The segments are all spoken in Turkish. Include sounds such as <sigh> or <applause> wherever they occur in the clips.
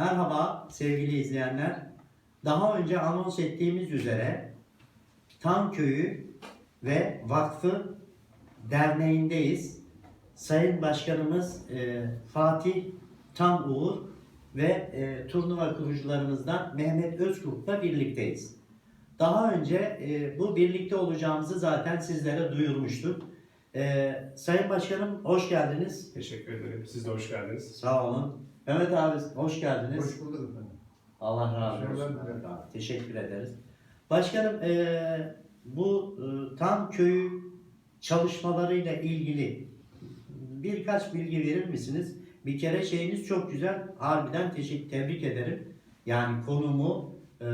Merhaba sevgili izleyenler. Daha önce anons ettiğimiz üzere Tam Köyü ve Vakfı Derneği'ndeyiz. Sayın Başkanımız e, Fatih Tam Uğur ve e, turnuva kurucularımızdan Mehmet Özkurt'la birlikteyiz. Daha önce e, bu birlikte olacağımızı zaten sizlere duyurmuştuk. E, Sayın Başkanım hoş geldiniz. Teşekkür ederim. Siz de hoş geldiniz. Sağ olun. Mehmet abi hoş geldiniz. Hoş bulduk efendim. Allah razı olsun. Abi. Teşekkür ederiz. Başkanım eee, bu eee, tam köyü çalışmalarıyla ilgili birkaç bilgi verir misiniz? Bir kere şeyiniz çok güzel. Harbiden teşekkür, tebrik ederim. Yani konumu, eee,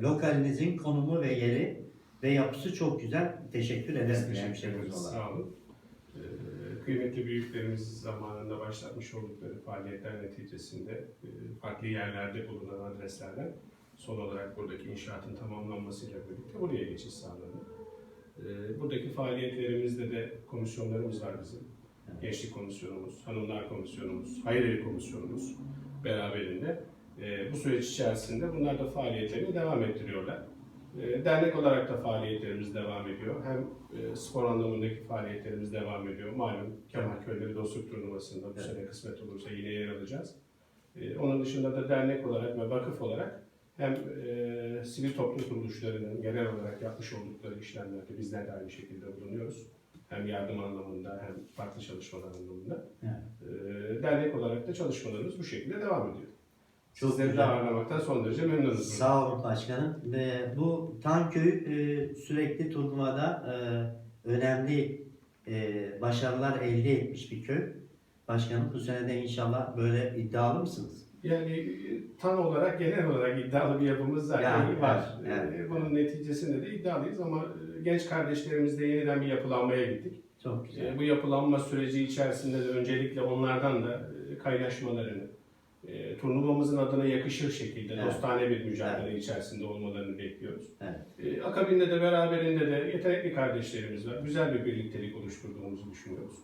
lokalinizin konumu ve yeri ve yapısı çok güzel. Teşekkür ederim. teşekkür ederiz. Sağ olun. Kıymetli büyüklerimiz zamanında başlatmış oldukları faaliyetler neticesinde e, farklı yerlerde bulunan adreslerden son olarak buradaki inşaatın tamamlanmasıyla birlikte buraya geçiş sağlandı. Ee, buradaki faaliyetlerimizde de komisyonlarımız var bizim. Gençlik komisyonumuz, hanımlar komisyonumuz, hayır evi komisyonumuz beraberinde. Ee, bu süreç içerisinde bunlar da faaliyetlerini devam ettiriyorlar. Ee, Dernek olarak da faaliyetlerimiz devam ediyor. Hem e, spor anlamındaki faaliyetlerimiz devam ediyor. Malum Kemal Köyleri Dostluk Turnuvası'nda bu Evet. sene kısmet olursa yine yer alacağız. Ee, Onun dışında da dernek olarak ve vakıf olarak hem e, sivil toplum kuruluşlarının genel olarak yapmış oldukları işlemlerde bizler de aynı şekilde bulunuyoruz. Hem yardım anlamında hem farklı çalışmalar anlamında. Evet. Ee, dernek olarak da çalışmalarımız bu şekilde devam ediyor. Sizleri de ağırlamaktan son derece memnunuz. Sağ olun başkanım. Ve bu Tanköy e, sürekli turnuvada e, önemli e, başarılar elde etmiş bir köy. Başkanım bu sene de inşallah böyle iddialı mısınız? Yani e, tam olarak genel olarak iddialı bir yapımız zaten Yani, var. evet, evet. Bunun neticesinde de iddialıyız ama e, genç kardeşlerimizle yeniden bir yapılanmaya gittik. Çok güzel. Ee, Bu yapılanma süreci içerisinde de öncelikle onlardan da e, kaynaşmalarını, e, turnuvamızın adına yakışır şekilde Evet. dostane bir mücadele içerisinde olmalarını bekliyoruz. Evet. E, Akabinde de beraberinde de yetenekli kardeşlerimiz var. Güzel bir birliktelik oluşturduğumuzu düşünüyoruz.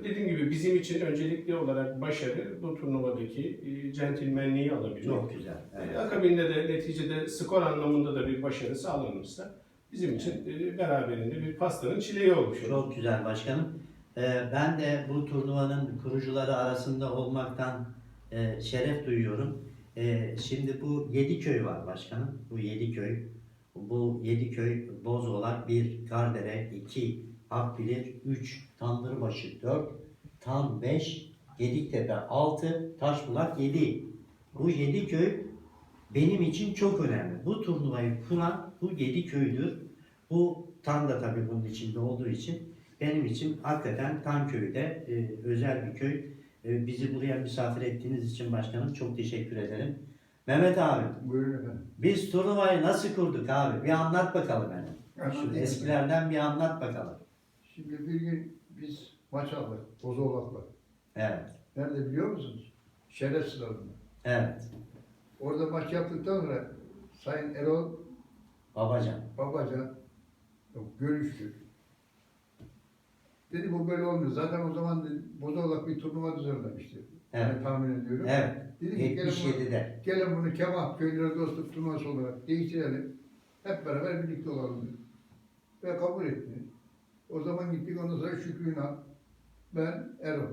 E, Dediğim gibi bizim için öncelikli olarak başarı bu turnuvadaki e, centilmenliği alabilmek. Çok güzel. Evet. Akabinde de neticede skor anlamında da bir başarı sağlanırsa bizim için e, beraberinde bir pastanın çileği olmuş olur. Çok güzel başkanım. Ben de bu turnuvanın kurucuları arasında olmaktan e, şeref duyuyorum. E, şimdi bu yedi köy var başkanım. Bu yedi köy. Bu yedi köy Bozolak 1, Kardere 2, Akbilir 3, Tandırbaşı 4, Tan 5, Gediktepe 6, Taşbulak 7. Bu yedi köy benim için çok önemli. Bu turnuvayı kuran bu yedi köydür. Bu Tan da tabii bunun içinde olduğu için benim için hakikaten Tan köyü de e, özel bir köy. E, bizi buraya misafir ettiğiniz için başkanım çok teşekkür ederim. Mehmet abi Buyurun efendim. biz turnuvayı nasıl kurduk abi? Bir anlat bakalım hele. Şu eskilerden bir anlat bakalım. Şimdi bir gün biz maç aldık. Bozovak'la. Evet. Nerede biliyor musunuz? Şeref sınavında. Evet. Orada maç yaptıktan sonra Sayın Erol Babacan. Babacan yok, görüştük. Dedi bu böyle olmuyor. Zaten o zaman dedi, Bozovak bir turnuva düzenlemişti. Evet. Ben tahmin ediyorum. Evet. Dedi ki gelin bunu, 77'de. gelin bunu Kemal Köyleri Dostluk Turnuvası olarak değiştirelim. Hep beraber birlikte olalım dedi. Ve kabul etti. O zaman gittik ondan sonra Şükrü Ünal, ben, Erol.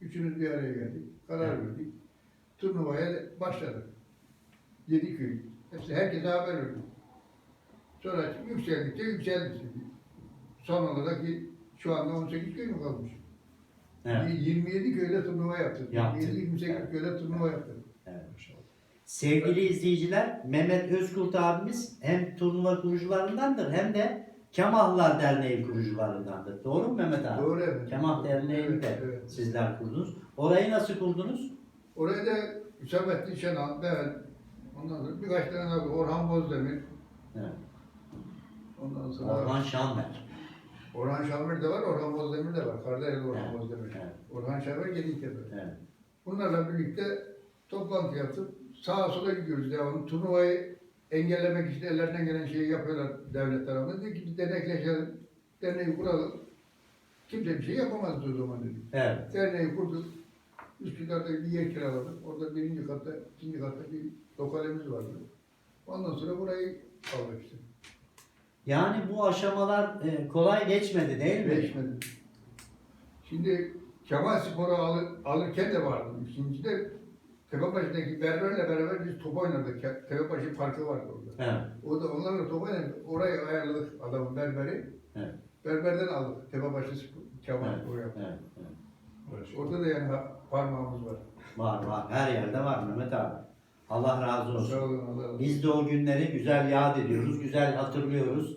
Üçümüz bir araya geldik. Karar Evet. verdik. Turnuvaya başladık. Yedi köy. Hepsi herkese haber verdik. Sonra yükseldikçe yükseldik. Son olarak şu anda 18 köy mü kalmış? Evet. 27 köyde turnuva yaptık. Yaptık. 27-28 köyde turnuva yaptık. Evet. Sevgili izleyiciler, Mehmet Özkurt abimiz hem turnuva kurucularındandır hem de Kemahlılar Derneği kurucularındandır. Doğru mu Mehmet abi? Doğru evet. Kemah Derneği'ni Evet, de evet. sizler kurdunuz. Orayı nasıl kurdunuz? Oraya da Hüsamettin Şenal, ben, ondan sonra birkaç tane daha Orhan Bozdemir, Evet. ondan sonra Orhan Şanver. Orhan Şamir de var, Orhan Bozdemir de var. Kardeşli Orhan Evet, Bozdemir. evet. Orhan Şamir Gediktepe. Evet. Bunlarla birlikte toplantı yaptık. Sağa sola gidiyoruz devamlı. Turnuvayı engellemek için ellerinden gelen şeyi yapıyorlar devlet tarafından. Dedik ki biz dernekleşelim, derneği kuralım. Kimse bir şey yapamazdı o zaman dedik. Evet. Derneği kurduk. Üsküdar'da bir yer kiraladık. Orada birinci katta, ikinci katta bir lokalimiz vardı. Ondan sonra burayı aldık işte. Yani bu aşamalar e, kolay geçmedi değil mi? Değişmedi. Şimdi Kemal Spor'u alır, alırken de vardı. İkincide Tepebaşı'ndaki berberle beraber biz top oynardık. Ke- Tepebaşı parkı vardı orada. Evet. O da onlarla top oynadık. Orayı ayarladık adamın berberi. Evet. Berberden aldık. Tepebaşı Kemal Evet. Orada da yani parmağımız var. Var var. Her yerde var Mehmet abi. Allah razı olsun. Biz de o günleri güzel yad ediyoruz, güzel hatırlıyoruz.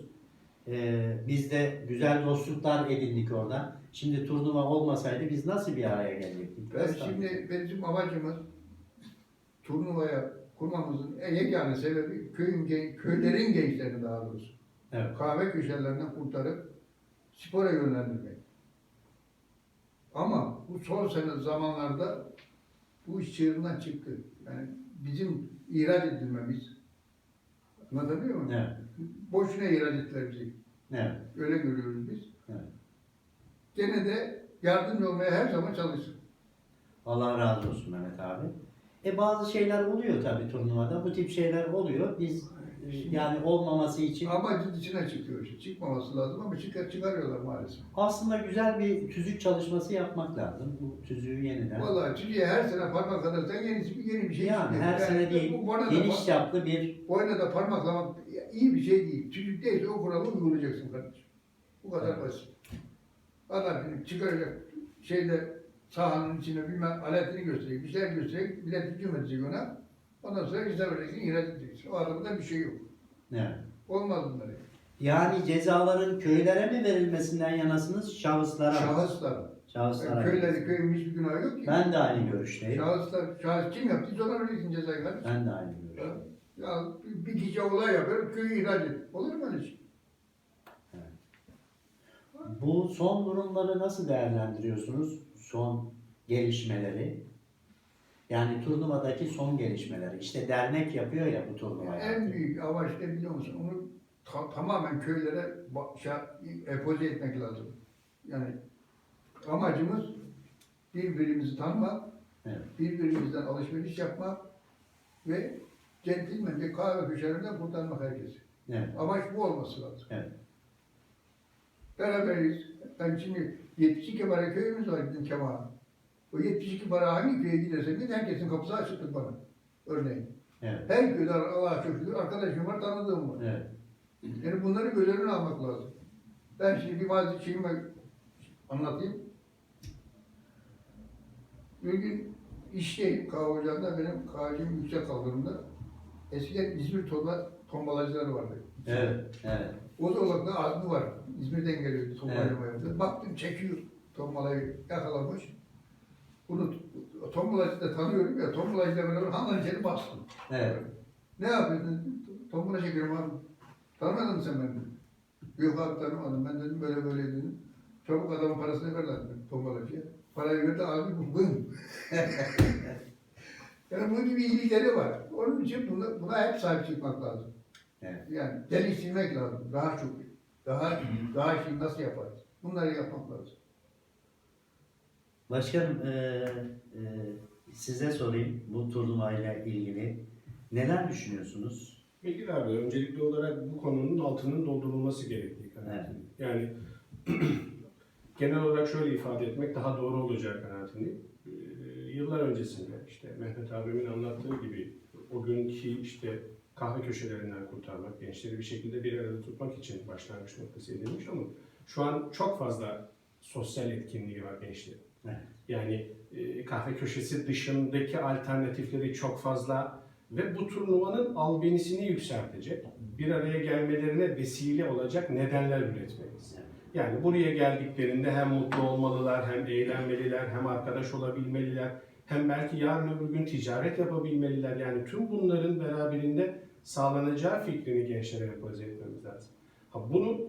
Ee, biz de güzel dostluklar edindik orada. Şimdi turnuva olmasaydı biz nasıl bir araya gelecektik? Ben Nasıl? şimdi bizim amacımız turnuvaya kurmamızın en yegane sebebi köyün, gen- köylerin gençlerini daha doğrusu Evet. kahve köşelerinden kurtarıp spora yönlendirmek. Ama bu son sene zamanlarda bu iş çığırından çıktı. Yani bizim ihraç edilmemiz anlatabiliyor muyum? Evet. Boşuna ihraç ettiler bizi. Evet. Öyle görüyoruz biz. Evet. Gene de yardımcı olmaya her zaman çalışın. Allah razı olsun Mehmet abi. E bazı şeyler oluyor tabii turnuvada. Bu tip şeyler oluyor. Biz e, yani olmaması için Amacın dışına çıkıyor. Çıkmaması lazım ama çıkar, çıkarıyorlar maalesef. aslında güzel bir tüzük çalışması yapmak lazım. Bu tüzüğü yeniden. Vallahi Türkiye her sene parmak yenisi bir yeni bir şey Yani çıkıyor. her sene değil, Bu da, geniş par- çaplı bir boyna da parmaklamak iyi bir şey değil. Çocuk değilse o kuralı uygulayacaksın kardeşim. Bu kadar Evet. basit. Adam şimdi çıkaracak şeyde sahanın içine bilmem aletini gösterecek, bir şeyler gösterecek, millet hücum edecek ona. Ondan sonra ceza vereceksin, ihraç edeceksin. O adamda bir şey yok. evet. Olmaz bunlar. Yani cezaların köylere mi verilmesinden yanasınız, şahıslara mı? Şahıslar. Şahıslara. Yani köyleri, köyün hiçbir günahı yok ki. Ben de aynı görüşteyim. Şahıslar, şahıs kim yaptıysa ona vereceksin cezayı kardeşim. Ben de aynı görüşteyim. Ya bir kişi olay yapıyor, köyü ihraç et. Olur mu öyle şey? Bu son durumları nasıl değerlendiriyorsunuz? Son gelişmeleri. Yani turnuvadaki son gelişmeleri. İşte dernek yapıyor ya bu turnuvayı. En büyük amaç ne biliyor musun? Onu ta- tamamen köylere şey, empoze etmek lazım. Yani amacımız birbirimizi tanımak, Evet. birbirimizden alışveriş yapmak ve centilmence kahve köşelerinden kurtarmak herkesi. Evet. Amaç bu olması lazım. Evet. Beraberiz. Ben şimdi 72 bara köyümüz var bizim Kemal'ın. O 72 bara hangi köye gidersen git herkesin kapısı açıktır bana. Örneğin. Evet. Her köyde Allah'a çok şükür arkadaşım var, tanıdığım var. Evet. Yani bunları göz önüne almak lazım. Ben şimdi bir bazı şeyimi anlatayım. Bir gün işteyim kahve benim kahvecim yüksek kaldırımda. Eskiden İzmir tomba, tombalacıları vardı. Evet. Evet. O dolapta azmi var. İzmir'den geliyordu tombalamaya. Baktım çekiyor tombalayı yakalamış. Bunu tombalacı da tanıyorum ya, tombalacıyla beraber handan içeri bastım. Evet. Ne yapıyorsun? Tombala çekiyorum abi. Tanımadın mı sen beni? Yok abi tanımadım. Ben dedim böyle böyle dedim. Çabuk adamın parasını ver lan dedim tombalacıya. Parayı verdi abi bu bım. <laughs> yani bunun gibi iyilikleri var. Onun için buna, buna hep sahip çıkmak lazım. Evet. Yani geliştirmek lazım. Daha çok. Daha daha şey nasıl yaparız? Bunları yapmak lazım. Başkanım eee, eee, size sorayım bu turnuvayla ilgili. Neler düşünüyorsunuz? Bilgin abi öncelikli olarak bu konunun altının doldurulması gerektiği kanaatindeyim. Yani <clears throat> genel olarak şöyle ifade etmek daha doğru olacak kanaatindeyim. Ee, yıllar öncesinde işte Mehmet abimin anlattığı gibi o günkü işte kahve köşelerinden kurtarmak, gençleri bir şekilde bir arada tutmak için başlangıç noktası edilmiş ama şu an çok fazla sosyal etkinliği var gençlerin. Yani e, kahve köşesi dışındaki alternatifleri çok fazla ve bu turnuvanın albenisini yükseltecek, bir araya gelmelerine vesile olacak nedenler üretmeliyiz. Yani buraya geldiklerinde hem mutlu olmalılar, hem eğlenmeliler, hem arkadaş olabilmeliler, hem belki yarın öbür gün ticaret yapabilmeliler. Yani tüm bunların beraberinde sağlanacağı fikrini gençlere empoze etmemiz lazım. Ha, bunu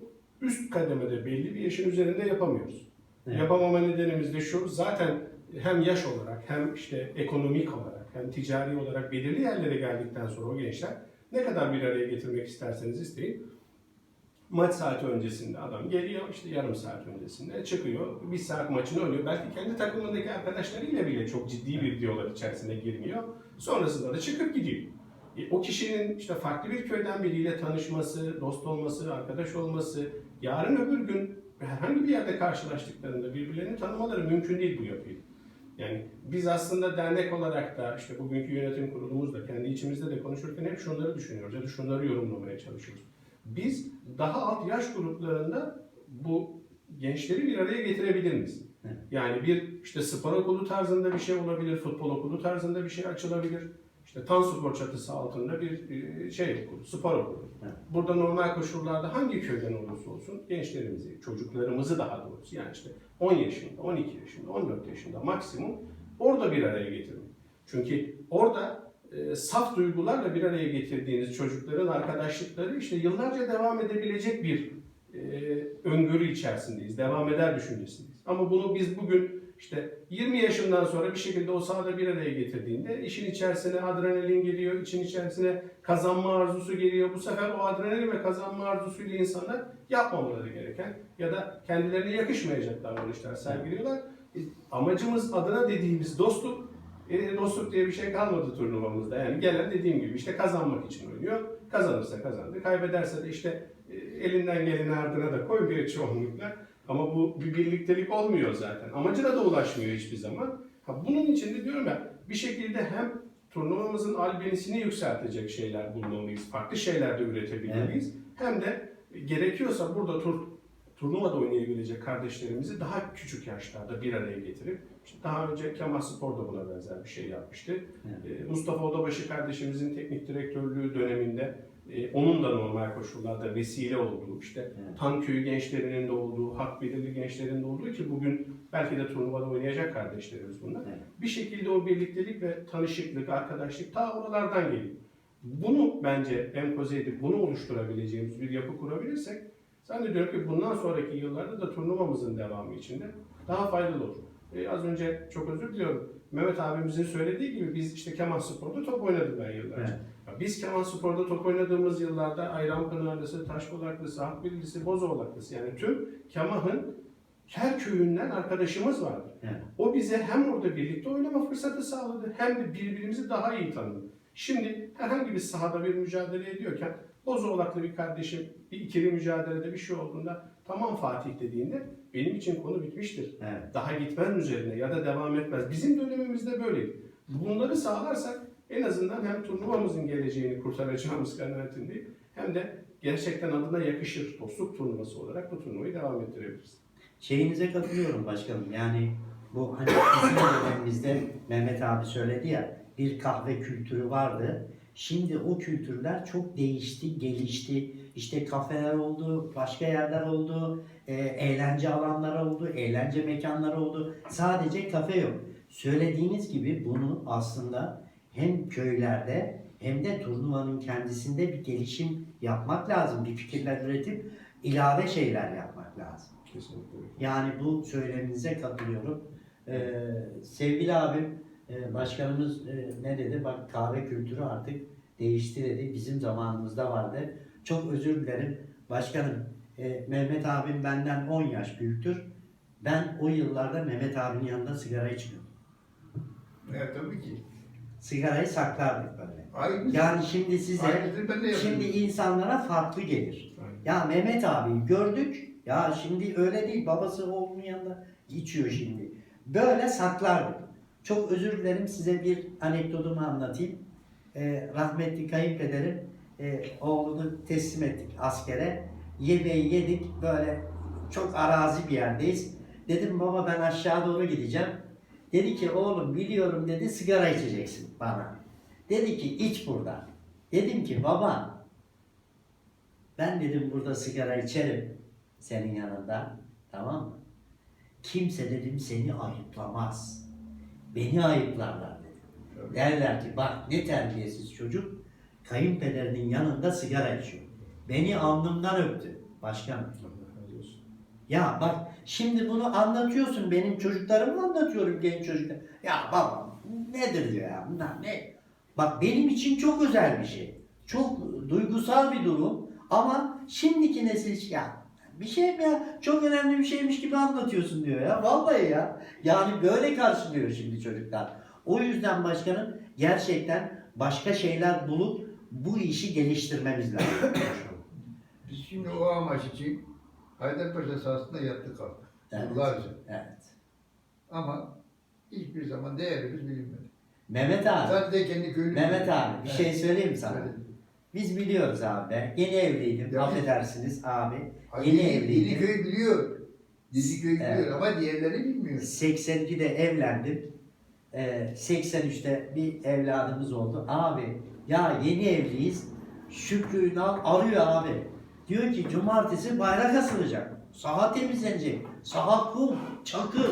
üst kademede belli bir yaşın üzerinde yapamıyoruz. Evet. Yapamama nedenimiz de şu, zaten hem yaş olarak hem işte ekonomik olarak hem ticari olarak belirli yerlere geldikten sonra o gençler ne kadar bir araya getirmek isterseniz isteyin Maç saati öncesinde adam geliyor işte yarım saat öncesinde çıkıyor. Bir saat maçını oynuyor. Belki kendi takımındaki arkadaşlarıyla bile çok ciddi bir diyalog içerisine girmiyor. Sonrasında da çıkıp gidiyor. E, o kişinin işte farklı bir köyden biriyle tanışması, dost olması, arkadaş olması, yarın öbür gün herhangi bir yerde karşılaştıklarında birbirlerini tanımaları mümkün değil bu yapıyı. Yani biz aslında dernek olarak da işte bugünkü yönetim kurulumuzda kendi içimizde de konuşurken hep şunları düşünüyoruz ya da şunları yorumlamaya çalışıyoruz. Biz daha alt yaş gruplarında bu gençleri bir araya getirebilir miyiz? Yani bir işte spor okulu tarzında bir şey olabilir, futbol okulu tarzında bir şey açılabilir. İşte Tan Spor çatısı altında bir e, şey okulu, spor okulu. Evet. Burada normal koşullarda hangi köyden olursa olsun gençlerimizi, çocuklarımızı daha doğrusu yani işte 10 yaşında, 12 yaşında, 14 yaşında maksimum orada bir araya getirmek. Çünkü orada e, saf duygularla bir araya getirdiğiniz çocukların arkadaşlıkları işte yıllarca devam edebilecek bir e, öngörü içerisindeyiz. Devam eder düşüncesindeyiz. Ama bunu biz bugün işte 20 yaşından sonra bir şekilde o sahada bir araya getirdiğinde işin içerisine adrenalin geliyor, için içerisine kazanma arzusu geliyor. Bu sefer o adrenalin ve kazanma arzusuyla insanlar yapmamaları gereken ya da kendilerine yakışmayacak davranışlar sergiliyorlar. Amacımız adına dediğimiz dostluk, e, dostluk diye bir şey kalmadı turnuvamızda. Yani gelen dediğim gibi işte kazanmak için oynuyor. Kazanırsa kazandı, kaybederse de işte e, elinden geleni ardına da koymuyor çoğunlukla. Ama bu bir birliktelik olmuyor zaten. Amacına da ulaşmıyor hiçbir zaman. Ha, bunun için de diyorum ya bir şekilde hem turnuvamızın albenisini yükseltecek şeyler bulmalıyız. Farklı şeyler de üretebilmeliyiz. Hem de gerekiyorsa burada tur, turnuvada oynayabilecek kardeşlerimizi daha küçük yaşlarda bir araya getirip işte daha önce Kemal Spor da buna benzer bir şey yapmıştı. Evet. Ee, Mustafa Odabaşı kardeşimizin teknik direktörlüğü döneminde e, onun da normal koşullarda vesile olduğu, işte Evet. Tan köyü gençlerinin de olduğu, hak belirli gençlerin de olduğu ki bugün belki de turnuvada oynayacak kardeşlerimiz bunlar. Evet. Bir şekilde o birliktelik ve tanışıklık, arkadaşlık ta oralardan geliyor. Bunu bence empoze edip bunu oluşturabileceğimiz bir yapı kurabilirsek zannediyorum ki bundan sonraki yıllarda da turnuvamızın devamı içinde daha faydalı olur. Ee, az önce çok özür diliyorum. Mehmet abimizin söylediği gibi biz işte Kemal Spor'da top oynadım ben yıllarca. Evet. Biz Kemal Spor'da top oynadığımız yıllarda Ayran Pınarlısı, Taşbolaklısı, Akbilgisi, Bozoğlaklısı yani tüm Kemah'ın her köyünden arkadaşımız vardı. Evet. O bize hem orada birlikte oynama fırsatı sağladı hem de birbirimizi daha iyi tanıdık. Şimdi herhangi bir sahada bir mücadele ediyorken Bozoğlaklı bir kardeşim bir ikili mücadelede bir şey olduğunda tamam Fatih dediğinde benim için konu bitmiştir. Evet. Daha gitmez üzerine ya da devam etmez. Bizim dönemimizde böyleydi. Bunları sağlarsak en azından hem turnuvamızın geleceğini kurtaracağımız kanaatindeyim hem de gerçekten adına yakışır dostluk turnuvası olarak bu turnuvayı devam ettirebiliriz. Şeyinize katılıyorum başkanım. Yani bu hani bizim dönemimizde Mehmet abi söyledi ya bir kahve kültürü vardı. Şimdi o kültürler çok değişti, gelişti. İşte kafeler oldu, başka yerler oldu, e, eğlence alanları oldu, eğlence mekanları oldu. Sadece kafe yok. Söylediğiniz gibi bunu aslında hem köylerde hem de turnuvanın kendisinde bir gelişim yapmak lazım. Bir fikirler üretip ilave şeyler yapmak lazım. Kesinlikle. Yani bu söyleminize katılıyorum. Ee, sevgili abim, e, başkanımız e, ne dedi? Bak kahve kültürü artık değişti dedi. Bizim zamanımızda vardı. Çok özür dilerim. Başkanım, e, Mehmet abim benden 10 yaş büyüktür. Ben o yıllarda Mehmet abinin yanında sigara içmiyordum. Evet tabii ki. Sigarayı saklardık böyle. Aynı. Yani şimdi size, şimdi insanlara farklı gelir. Aynen. Ya Mehmet abi gördük. Ya şimdi öyle değil. Babası oğlunun yanında içiyor şimdi. Böyle saklardık. Çok özür dilerim size bir anekdotumu anlatayım. Ee, rahmetli kayınpederim e, oğlunu teslim ettik askere. Yemeği yedik böyle çok arazi bir yerdeyiz. Dedim baba ben aşağı doğru gideceğim. Dedi ki oğlum biliyorum dedi sigara içeceksin bana. Dedi ki iç burada. Dedim ki baba ben dedim burada sigara içerim senin yanında. Tamam mı? Kimse dedim seni ayıplamaz. Beni ayıplarlar dedim. Derler ki bak ne terbiyesiz çocuk kayınpederinin yanında sigara içiyor. Beni alnımdan öptü. Başkan. Allah razı olsun. Ya bak şimdi bunu anlatıyorsun benim çocuklarıma anlatıyorum genç çocuklar. Ya baba nedir diyor ya bunlar ne? Bak benim için çok özel bir şey. Çok duygusal bir durum Ama şimdiki nesil ya bir şey mi ya çok önemli bir şeymiş gibi anlatıyorsun diyor ya. Vallahi ya. Yani böyle karşılıyor şimdi çocuklar. O yüzden başkanım gerçekten başka şeyler bulup bu işi geliştirmemiz lazım. Biz şimdi o amaç için Haydarpaşa sahasında yattık kalktık. Evet. Yıllarca. evet. Ama hiçbir zaman değerimiz bilinmedi. Mehmet abi. Sadece kendi köylü. Mehmet abi bir Evet. şey söyleyeyim mi sana? Söyle. Biz biliyoruz abi. ben Yeni evliydim. Ya Affedersiniz abi. Hayır, Yeni evliydim. köy biliyor. Yedi köy Evet. biliyor ama diğerleri bilmiyor. 82'de evlendim. Ee, 83'te bir evladımız oldu. Abi ya yeni evliyiz. Şükrü Ünal arıyor abi. Diyor ki cumartesi bayrak asılacak. Saha temizlenecek. Saha kum, çakır.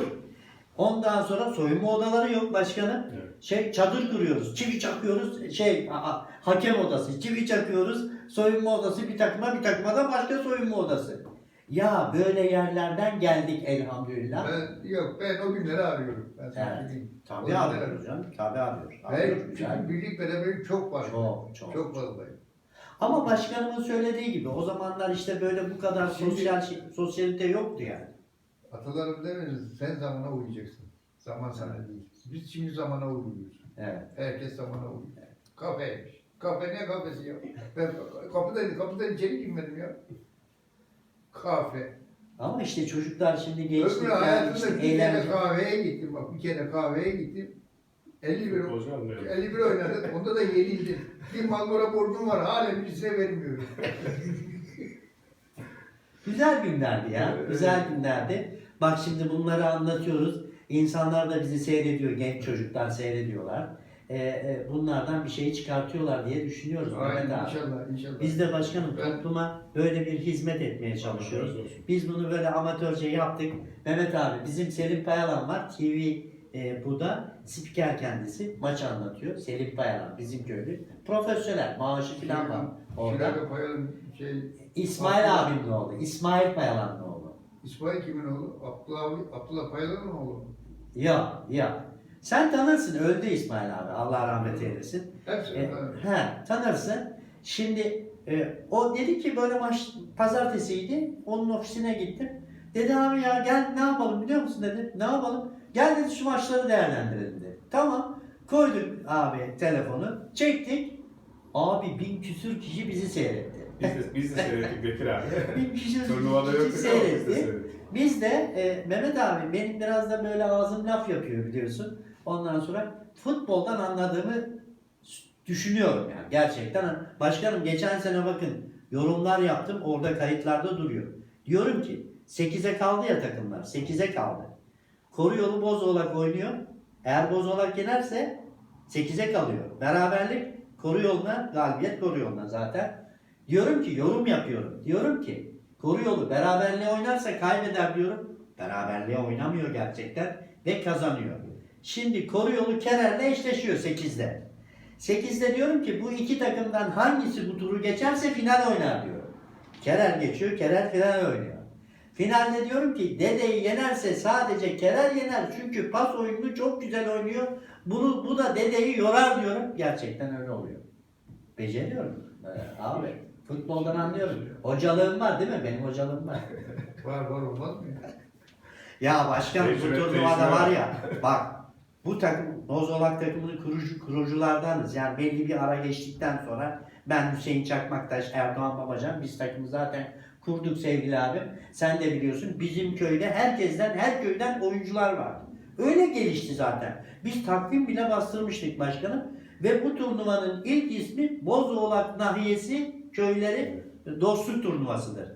Ondan sonra soyunma odaları yok başkanım. Evet. Şey çadır kuruyoruz. Çivi çakıyoruz. Şey a- a- hakem odası. Çivi çakıyoruz. Soyunma odası bir takıma bir takıma da başka soyunma odası. Ya böyle yerlerden geldik elhamdülillah. Ben, yok ben o günleri arıyorum. Ben Evet. Tabii canım. Tabii. Arıyoruz, Ben çünkü birlik beraberlik çok var. Çok, çok. Çok fazla. Ama başkanımın söylediği gibi o zamanlar işte böyle bu kadar Şimdi- sosyal şey- sosyalite yoktu yani. Atalarım demeniz sen zamana uyacaksın. Zaman sana değil. Biz şimdi zamana uyuyoruz. Evet. Herkes zamana uyuyor. Kafeymiş. Kafe ne kafesi ya? Ben kapıdan, kapıdan içeri girmedim ya. Kafe. Ama işte çocuklar şimdi Ömrü gençlikten hayatımda işte bir kere eğlence. kahveye gittim bak. Bir kere kahveye gittim. 51, Futbolcu anlıyorum. 51 oynadık. Onda da yenildim. Bir Marmara borcum var. Hala birisine vermiyorum. <laughs> Güzel günlerdi ya. Evet. Güzel günlerdi. Bak şimdi bunları anlatıyoruz. İnsanlar da bizi seyrediyor. Genç çocuklar seyrediyorlar. Ee, e, bunlardan bir şey çıkartıyorlar diye düşünüyoruz. Mehmet Aynen abi. inşallah inşallah. Biz de başkanım Ben- topluma böyle bir hizmet etmeye çalışıyoruz. Biz bunu böyle amatörce yaptık. Mehmet abi bizim Selim Payalan var. TV e, bu da spiker kendisi. Maç anlatıyor. Selim Payalan bizim köylü. Profesyonel. Maaşı falan var orada. Şurada koyalım şey. İsmail Abdullah. abimin oğlu. İsmail Payalan'ın oğlu. İsmail kimin oğlu? Abdullah, abi, Abdullah Payalan'ın oğlu. mu? Ya ya. Sen tanırsın. Öldü İsmail abi. Allah rahmet eylesin. Hepsini E, tanıyorum. he, tanırsın. Şimdi e, o dedi ki böyle maç pazartesiydi. Onun ofisine gittim. Dedi abi ya gel ne yapalım biliyor musun dedi. Ne yapalım? Gel dedi şu maçları değerlendirelim dedi. Tamam. Koyduk abi telefonu. Çektik. Abi bin küsür kişi bizi seyretti. Biz de, biz de seyrettik Bekir abi. <laughs> bin küsür Turnuvada kişi seyretti. Biz de e, Mehmet abi benim biraz da böyle ağzım laf yapıyor biliyorsun. Ondan sonra futboldan anladığımı düşünüyorum yani gerçekten. Başkanım geçen sene bakın yorumlar yaptım orada kayıtlarda duruyor. Diyorum ki 8'e kaldı ya takımlar 8'e kaldı. Koru yolu Bozolak oynuyor. Eğer Bozolak yenerse 8'e kalıyor. Beraberlik koru yoluna galibiyet koru yoluna zaten. Diyorum ki yorum yapıyorum. Diyorum ki koru yolu beraberliğe oynarsa kaybeder diyorum. Beraberliğe oynamıyor gerçekten ve kazanıyor. Şimdi koru yolu Kerer'le eşleşiyor 8'de. 8'de diyorum ki bu iki takımdan hangisi bu turu geçerse final oynar diyorum. Kerer geçiyor, Kerer final oynuyor. Finalde diyorum ki Dede'yi yenerse sadece Kerer yener çünkü pas oyununu çok güzel oynuyor. Bunu bu da Dede'yi yorar diyorum. Gerçekten öyle oluyor. Beceriyorum. Ee, abi futboldan anlıyorum. Hocalığım var değil mi? Benim hocalığım var. <laughs> Var var olmaz mı? ya? Başkan bu turnuvada var var. ya bak bu takım Nozolak takımının kurucu, kuruculardanız. Yani belli bir ara geçtikten sonra ben Hüseyin Çakmaktaş, Erdoğan Babacan biz takımı zaten kurduk sevgili abim. Sen de biliyorsun bizim köyde herkesten her köyden oyuncular var. Öyle gelişti zaten. Biz takvim bile bastırmıştık başkanım. Ve bu turnuvanın ilk ismi Bozoğlak Nahiyesi Köyleri Dostluk Turnuvasıdır.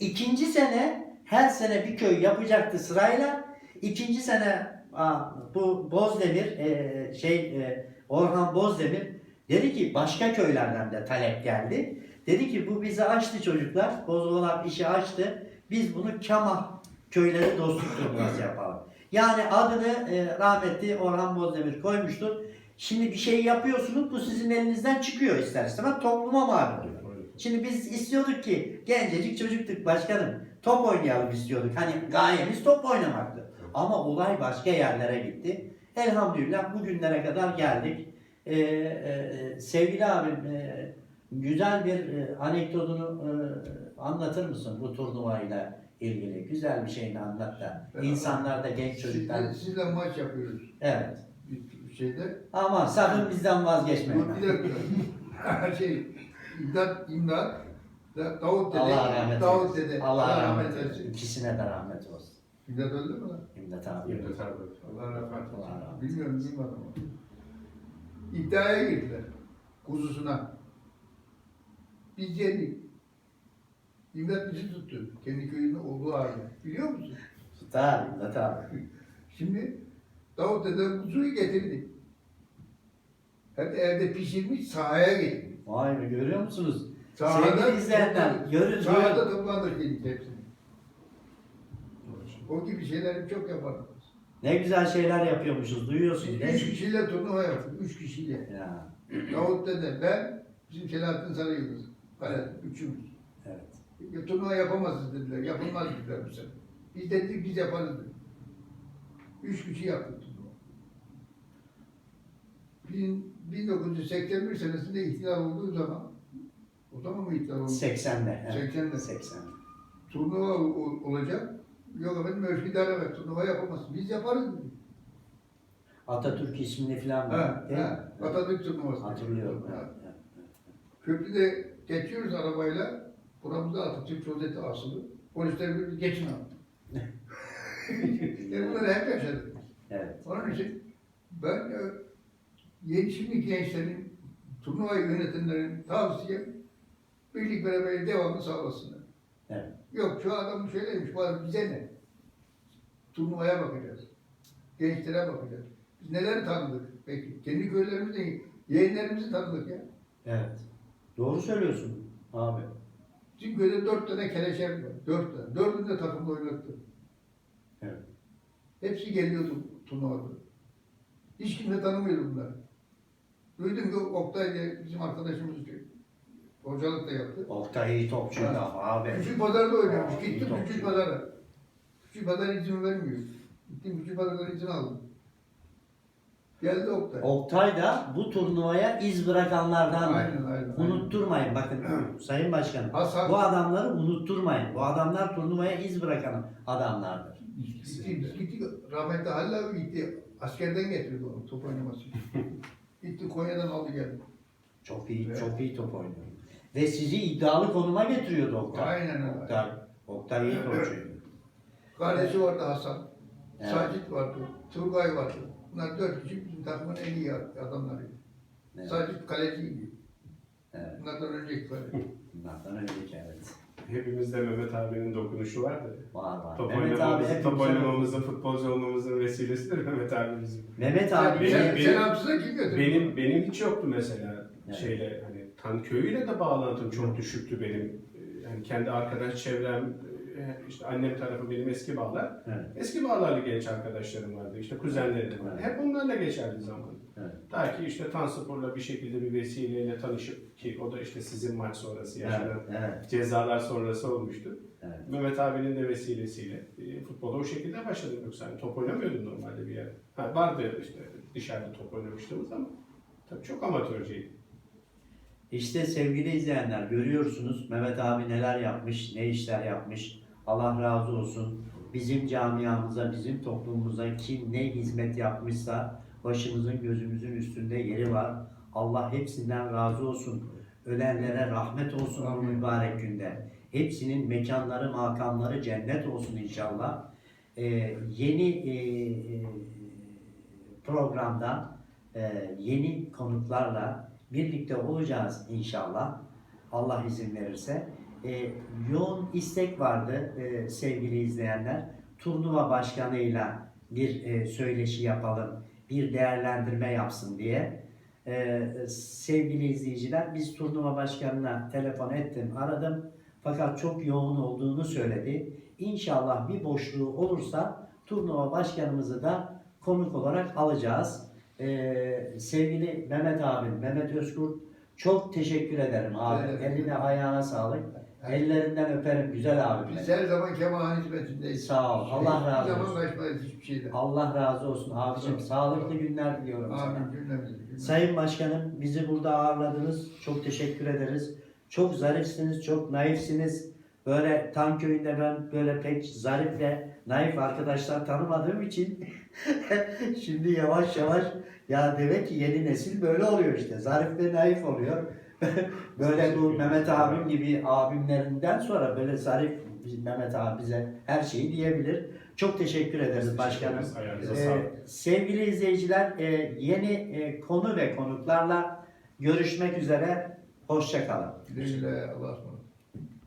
İkinci sene her sene bir köy yapacaktı sırayla. İkinci sene aa, bu Bozdemir e, şey e, Orhan Bozdemir dedi ki başka köylerden de talep geldi. Dedi ki bu bizi açtı çocuklar. Bozoğlak işi açtı. Biz bunu Kamah köyleri dostluk turnuvası yapalım. Yani adını e, rahmetli Orhan Bozdemir koymuştur. Şimdi bir şey yapıyorsunuz bu sizin elinizden çıkıyor ister istemez topluma mal oluyor. Şimdi biz istiyorduk ki gencecik çocuktuk başkanım. Top oynayalım istiyorduk. Hani gayemiz top oynamaktı. Ama olay başka yerlere gitti. Elhamdülillah bugünlere kadar geldik. Ee, e, sevgili abim e, Güzel bir e, anekdotunu e, anlatır mısın bu turnuvayla ilgili? Güzel bir şeyini anlat da. Ben İnsanlar da genç çocuklar. Sizle, sizle maç yapıyoruz Evet. bir şeyde. Ama sakın bizden vazgeçmeyin. Dur bir dakika. <laughs> şey, imdat, imdat, Da- Davut dede, Allah rahmet Davut eylesin. dede, Allah rahmet eylesin. İkisine de rahmet olsun. İmdat öldü mü lan? İmdat abi. Yurda tabi. Allah rahmet Allah rahmet eylesin. Bilmiyorum, duymadım ama. İddiaya girdiler. Kuzusuna. Biz yendik. İmdat bizi tuttu. Kendi köyünde olduğu halde. Biliyor musun? Tutar abi. Şimdi Davut dede kuzuyu getirdi. Hem de evde pişirmiş sahaya getirdi. Vay be görüyor musunuz? Sahada Sevgili izleyenler görün Sahada toplandık dedik hepsini. O gibi şeyleri çok yapardık. Ne güzel şeyler yapıyormuşuz duyuyorsun değil Üç kişiyle turnuva yaptık. Üç kişiyle. Ya, Davut dede, ben, bizim Selahattin Sarıyıldız. Kale, üçümüz. evet. Ya, turnuva yapamazsınız dediler. Yapılmaz dediler bu sefer. Biz dedik biz yaparız dedik. Üç kişi yaptık turnuva. Bin- 1981 senesinde ihtilal olduğu zaman o zaman mı ihtilal oldu? 80'de. Evet. 80'de. 80. turnuva ol- olacak. Yok efendim mevkidar evet turnuva yapamazsın. Biz yaparız dedik. Atatürk ismini falan Ha, değil mi? ha, Atatürk turnuvası. Hatırlıyorum. Ha. Köprüde geçiyoruz arabayla. Buramızda Atatürk rozeti asılı. Polisler bir geçin abi. <laughs> yani bunları hep yaşadık. Evet. Onun için ben e, yeni şimdi gençlerin, turnuvayı yönetenlerin tavsiye birlik beraber devamlı sağlasınlar. Evet. Yok şu adam şöyleymiş, bu adam bize ne? Turnuvaya bakacağız. Gençlere bakacağız. Biz neler tanıdık peki? Kendi köylerimizde yeğenlerimizi tanıdık ya. Evet. Doğru söylüyorsun abi. Köyde dört tane keleşer var. Dört tane. Dördünü de takımda oynattı. Evet. Hepsi geliyordu turnuvada. Hiç kimse tanımıyordu bunları. Duydum ki Oktay diye bizim arkadaşımız diyor. Hocalık da yaptı. Oktay iyi topçuydu Ha. ama abi. Küçük pazarda iyi Gittim topçu. küçük pazara. Küçük pazar izin vermiyor. Gittim küçük pazardan izin aldım. Geldi Oktay. Oktay da bu turnuvaya iz bırakanlardan. Aynen aynen. Unutturmayın bakın <clears throat> Sayın Başkanım. Hasan. Bu adamları unutturmayın. Bu adamlar turnuvaya iz bırakan adamlardır. Gitti, biz gittik. Rahmetli Halil abi gitti. Askerden getirdi onu top oynaması için. <laughs> gitti Konya'dan aldı geldi. Çok iyi, Evet. çok iyi top oynuyor. Ve sizi iddialı konuma getiriyordu Oktay. Aynen öyle. Oktay, Oktay iyi <clears throat> topçuydu. Kardeşi vardı Hasan. Evet. Sacit vardı. Turgay vardı. Bunlar dört kişi bizim takımın en iyi adamlarıydı. Evet. Sacit kaleciydi. Evet. Bunlardan önceki kaleci. <laughs> Bunlardan önceki evet. Hepimizde Mehmet abinin dokunuşu vardı. Var var. Top Mehmet abi oynamamızın, hep top oynamamızın, futbolcu olmamızın vesilesidir Mehmet abi bizim. Mehmet abi Benim- benim- kim götürdü? Benim benim hiç yoktu mesela Evet. şeyle hani Tan köyüyle de bağlantım çok düşüktü benim. Ee, Yani kendi arkadaş çevrem işte annem tarafı benim eski bağlar. Evet. Eski bağlarlı genç arkadaşlarım vardı. işte kuzenlerim vardı. Hep onlarla geçerdi zaman. Evet. Ta ki işte Tanspor'la bir şekilde bir vesileyle tanışıp ki o da işte sizin maç sonrası yaşanan Evet, evet, cezalar sonrası olmuştu. evet. Mehmet abinin de vesilesiyle e, futbola o şekilde başladım yoksa hani top oynamıyordum normalde bir yer. Ha, vardı işte dışarıda top oynamıştığımız ama tabii çok amatörceydi. İşte sevgili izleyenler görüyorsunuz Mehmet abi neler yapmış, ne işler yapmış. Allah razı olsun. Bizim camiamıza, bizim toplumumuza kim ne hizmet yapmışsa başımızın gözümüzün üstünde yeri var. Allah hepsinden razı olsun. Ölenlere rahmet olsun bu mübarek günde. Hepsinin mekanları, makamları cennet olsun inşallah. Ee, yeni e, e, programdan e, yeni konuklarla birlikte olacağız inşallah. Allah izin verirse. E, yoğun istek vardı e, sevgili izleyenler. Turnuva başkanıyla bir e, söyleşi yapalım, bir değerlendirme yapsın diye. E, sevgili izleyiciler, biz turnuva başkanına telefon ettim, aradım. Fakat çok yoğun olduğunu söyledi. İnşallah bir boşluğu olursa turnuva başkanımızı da konuk olarak alacağız. Ee, sevgili Mehmet abim, Mehmet Özkurt çok teşekkür ederim abi. Evet. Eline ayağına sağlık. Ellerinden öperim güzel abim. Biz her zaman Kemal'in hizmetindeyiz. Sağ ol. Allah razı Hiçbir zaman olsun. kaçmayız hiçbir şeyden. Allah razı olsun abicim. Sağlıklı günler diliyorum sana. Amin cümlemize. Sayın Başkanım bizi burada ağırladınız. Çok teşekkür ederiz. Çok zarifsiniz, çok naifsiniz. Böyle Tam köyünde ben böyle pek zarif ve naif arkadaşlar tanımadığım için <laughs> <laughs> şimdi yavaş yavaş ya demek ki yeni nesil böyle oluyor işte. Zarif ve naif oluyor. <laughs> böyle bu Mehmet abim gibi abimlerinden sonra böyle zarif Mehmet abi bize her şeyi diyebilir. Çok teşekkür ederiz başkanım. Ee, sevgili izleyiciler e, yeni e, konu ve konuklarla görüşmek üzere. Hoşçakalın. Güle.